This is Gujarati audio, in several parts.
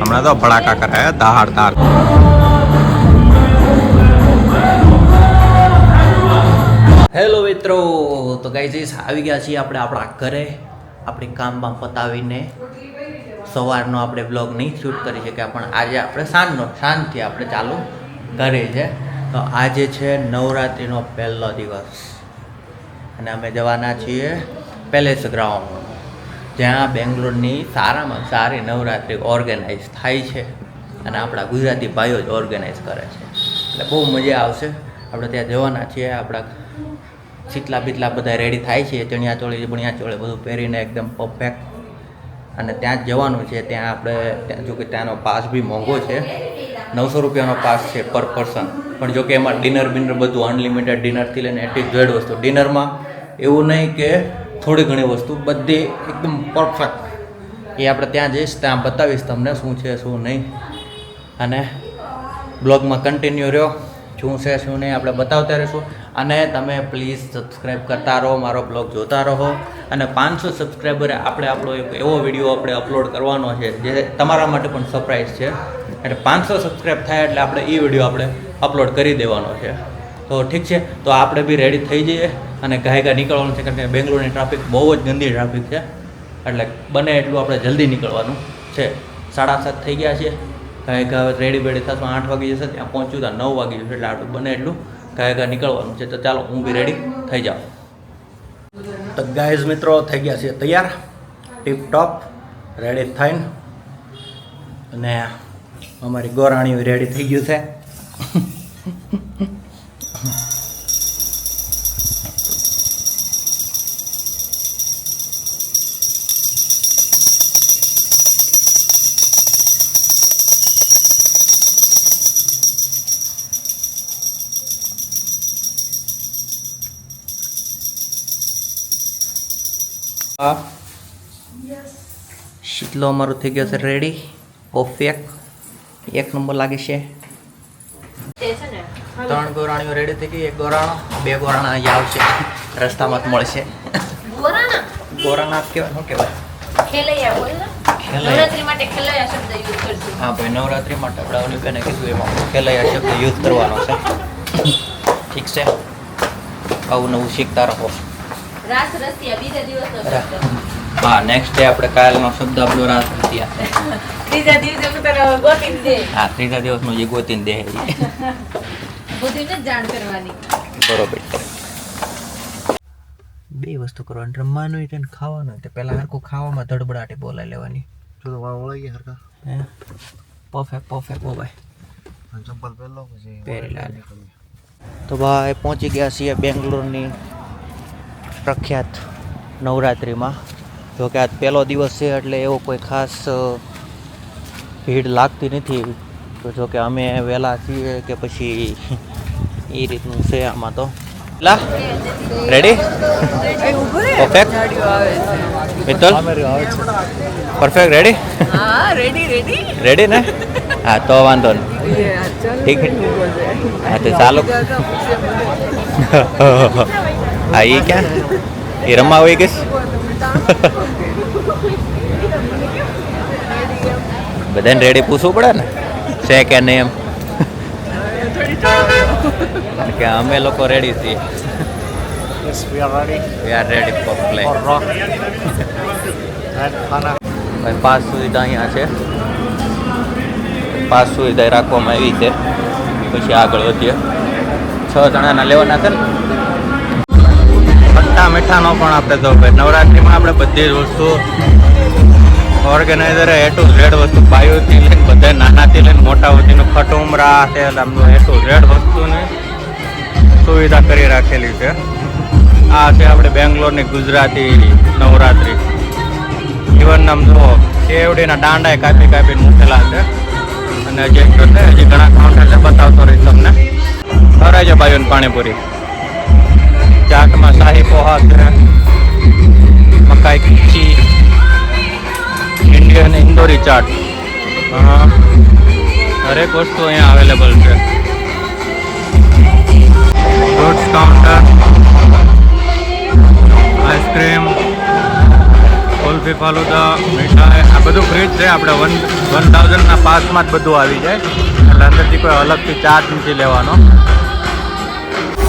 હમણાં તો ભડાકા કરે દહાડ દહાડ. હેલો મિત્રો તો ગાઈઝીસ આવી ગયા છીએ આપણે આપણા ઘરે આપણી કામમાં પતાવીને. સવારનો આપણે બ્લોગ નહીં શૂટ કરી શક્યા પણ આજે આપણે સાંજનો સાંજથી આપણે ચાલુ કરીએ છે. તો આજે છે નવરાત્રિનો પહેલો દિવસ. અને અમે જવાના છીએ પેલેસ ગ્રાઉન્ડ જ્યાં બેંગ્લોરની સારામાં સારી નવરાત્રિ ઓર્ગેનાઇઝ થાય છે અને આપણા ગુજરાતી ભાઈઓ જ ઓર્ગેનાઇઝ કરે છે. એટલે બહુ મજા આવશે. આપણે ત્યાં જવાના છીએ, આપણા ચીટલા બીટલા બધા રેડી થાય છે, ચણિયા ચોળી બણિયા ચોળી બધું પહેરીને એકદમ પરફેક્ટ અને ત્યાં જ જવાનું છે, ત્યાં આપણે, ત્યાં જો કે ત્યાંનો પાસ બી મોંઘો છે. નવસો રૂપિયાનો પાસ છે પર પર્સન પણ જો કે એમાં ડિનર બિનર બધું અનલિમિટેડ ડિનરથી લઈને એટલી જ વસ્તુ. ડિનરમાં એવું નહીં કે થોડી ઘણી વસ્તુ બધી એકદમ પરફેક્ટ એ આપણે ત્યાં જઈશ, ત્યાં બતાવીશ તમને શું છે, શું નહીં. અને બ્લોગમાં કન્ટિન્યુ રહ્યો. શું છે, શું નહીં, આપણે બતાવતા રહીશું. અને તમે પ્લીઝ સબસ્ક્રાઈબ કરતા રહો, મારો બ્લોગ જોતા રહો. અને પાંચસો સબસ્ક્રાઈબરે આપણે આપણો એક એવો વીડિયો આપણે અપલોડ કરવાનો છે, જે તમારા માટે પણ સરપ્રાઈઝ છે. એટલે પાંચસો સબસ્ક્રાઈબ થાય એટલે આપણે એ વીડિયો આપણે અપલોડ કરી દેવાનો છે. તો ઠીક છે. તો આપણે બી રેડી થઈ જઈએ અને ગાય ગાય નીકળવાનું છે. કારણ કે બેંગ્લોરની ટ્રાફિક બહુ જ ગંદી ટ્રાફિક છે. એટલે બને એટલું આપણે જલ્દી નીકળવાનું છે. સાડા સાત થઈ ગયા છે. ગાય ગા રેડી બેડી થશું આઠ વાગી જશે. ત્યાં પહોંચ્યું ત્યાં નવ વાગી જશે. એટલે આપણે બને એટલું ગાય ગા નીકળવાનું છે. તો ચાલો, હું બી રેડી થઈ જાઉં. તો ગાયઝ મિત્રો, થઈ ગયા છે તૈયાર. ટીપ ટોપ રેડી થઈને. અને અમારી ગોરાણીઓ રેડી થઈ ગયું છે. શીતલો અમારો થઈ ગયો છે રેડી પરફેક્ટ એક નંબર લાગે છે. ત્રણ ગોરાણીઓ રેડી થઈ ગઈ. એક ગોરાણો બે ગોરાણા અહીંયા આવશે. રસ્તામાં જ મળશે. ગોરાણા? ગોરાણા કહેવાય શું કહેવાય? હા ભાઈ નવરાત્રી માટે આપણે કીધું એમાં ખેલૈયા શબ્દ યુઝ કરવાનો છે. ઠીક છે? આવું નવું શીખતા રહો. હા નેક્સ્ટ ડે આપણે કાલનો શબ્દ આપણો ત્રીજા દિવસે હા ત્રીજા દિવસનું જે ગોતીને દે બુદ્ધિને જાણ કરવાની. બરોબર. બે વસ્તુ કરવાની રમવાનું હોય ને ખાવાનું હોય પહેલાં હરખું ખાવામાં ધડબડાટે બોલાઈ લેવાની. જો તો વાવ વળાઈ ગયા હરખા. હે? પરફેક્ટ પરફેક્ટ ઓ ભાઈ. ચંપલ પહેલો પછી પહેરી લે. તો ભાઈ પહોંચી ગયા છીએ બેંગ્લોરની પ્રખ્યાત નવરાત્રિમાં. જો કે આજ પહેલો દિવસ છે એટલે એવો કોઈ ખાસ ભીડ લાગતી નથી. તો જો કે અમે વહેલા છીએ કે પછી એ રીતનું છે આમાં તો લા ready perfect Mittal perfect ready હા રેડી રેડી રેડી ને હા તો વાંધો નહીં ઠીક હા તો ચાલો હા એ ક્યાં એ રમવા આવી ગઈશ બધાને રેડી પૂછવું પડે ને છે કે નહીં એમ કારણ કે અમે લોકો રેડી છીએ. Are ready. We are ready for play ખાના ભાઈ પાસ સુવિધા અહીંયા છે. પાસ સુવિધા રાખવામાં આવી છે. પછી આગળ વધીએ. છ જણાના લેવાના છે ને? ખટ્ટા મીઠાનો પણ આપણે તો ભાઈ. નવરાત્રિમાં આપણે બધી જ વસ્તુ ઓર્ગેનાઇઝરે એ ટુ ઝેડ વસ્તુ બાયુથી લઈને બધા નાનાથી લઈને મોટા સુધીનું ખટુમરા છે આમનું એ ટુ ઝેડ વસ્તુની સુવિધા કરી રાખેલી છે. આ છે આપણે બેંગ્લોરની ગુજરાતી નવરાત્રિ. ઇવન આમ જુઓ, કેવડીના દાંડા કાપી કાપીને મૂકેલા છે. અને જે છે હજી ઘણા કાઉન્ટર છે, બતાવતો રહીશ તમને. ખરે છે ભાઈઓને પાણીપુરી. ચાટમાં શાહી પોહા છે, મકાઈ ખીચી. ઇન્ડિયન ઇન્દોરી ચાટ દરેક વસ્તુ અહીંયા અવેલેબલ છે. Fruits counter ice cream kulfi falooda મીઠાઈ, આ બધું ફ્રી જ છે આપણે વન વન થાઉઝન્ડના પાસમાં જ બધું આવી જાય. એટલે અંદરથી કોઈ અલગથી ચાર્જ નથી લેવાનો.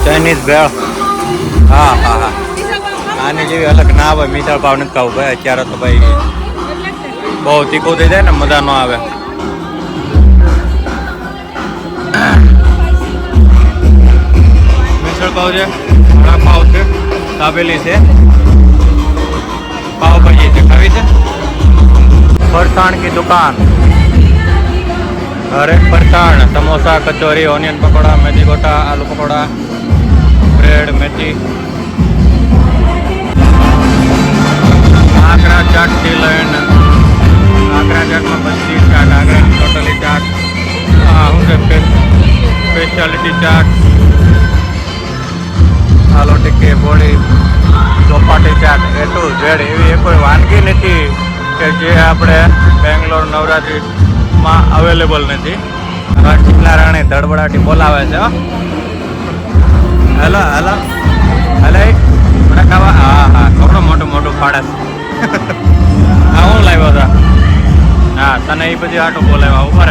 ચાઇનીઝ ભેળ હા હા હા. આની જેવી અલગ ના હોય મીઠા ભાવ નથી ખાવું ભાઈ. અત્યારે તો ભાઈ બહુ તીખું થઈ જાય ને, મજા ન આવે. મિસળ પાવ છે, ઘણા પાવ છે તાબેલી છે. પાવ ભાજી છે, ખાવી છે? ફરસાણ કી દુકાન. હરેક ફરસાણ, સમોસા, કચોરી ઓનિયન પકોડા, મેથી ગોટા, આલુ પકોડા, બ્રેડ, મેથી. આંકડા ચાટથી લઈને આગ્રા ચાટમાં ચાટ આગ્રાની ટોટલી ચાટ શું છે speciality chaat aloo tikki, બોળી. Chowpatty chaat A to Z એવી એ કોઈ વાનગી નથી કે જે આપણે બેંગ્લોર નવરાત્રિમાં અવેલેબલ નથી. ચીકલા રાણી ધડબડાટી બોલાવે છે હેલો હેલો. હેલો મને હા હા કપડો મોટું મોટું ફાડે હા હું લાવ્યો હતા હા તને એ બધી આટો બોલાવ્યા ઉપર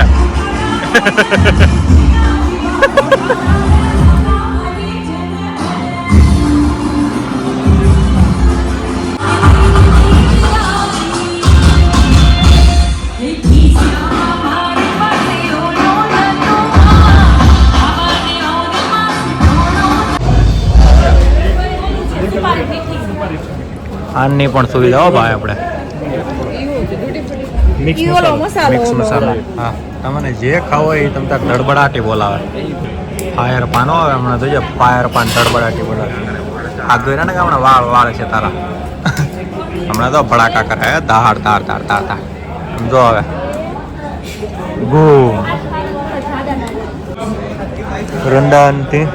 આની પણ સુવિધા ભાઈ આપણે. મિક્સ મસાલો. મિક્સ મસાલો. હા. તમને જે ખાવો એ તમને તાર ધડબડાટી બોલાવે. ફાયર પાન આવે હમણાં જોઈએ ફાયર પાન તડબડાટી બોલાવે. આ ગયરા ને કે હમણાં વાળ વાળ છે તારા. હમણાં તો ભડાકા કરે ધાર ધાર તાર ધાર તાર સમજો હવે. ગુ રંડાનથી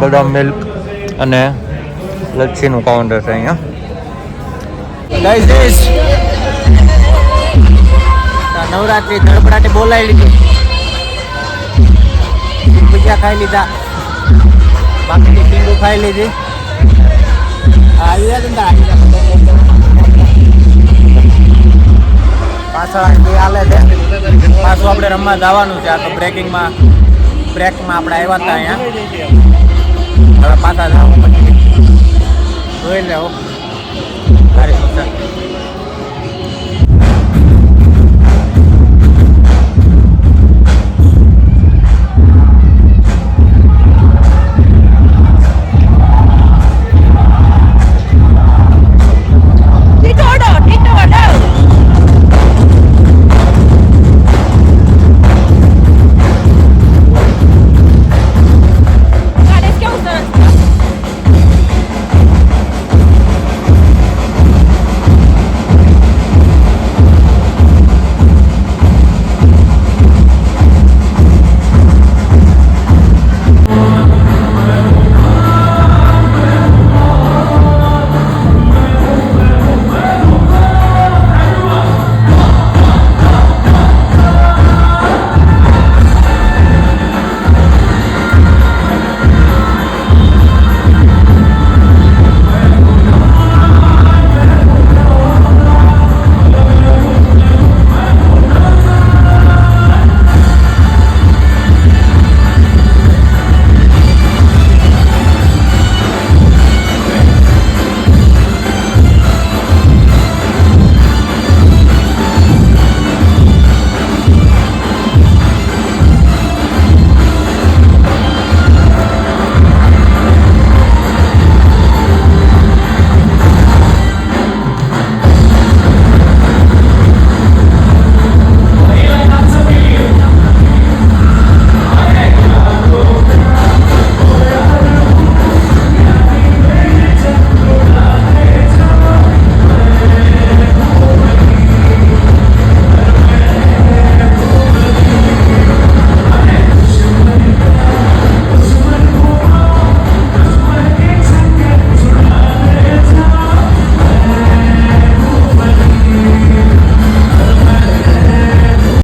બદામ મિલ્ક અને લચ્છીનું કાઉન્ટર છે અહીંયા. ગાઈસ ધીસ નવરાત્રી ધડપડાટે બોલાવી લીધી ભજીયા ખાઈ લીધા. બાકીની ટીંગુ ખાઈ લીધી. આવી ગયા પાછળ આંટી હાલે છે. પાછું આપણે રમવા જવાનું છે. આ તો બ્રેકિંગમાં બ્રેકમાં આપણે આવ્યા હતા અહીંયા. પાછા જવું પછી. જોઈ લેવું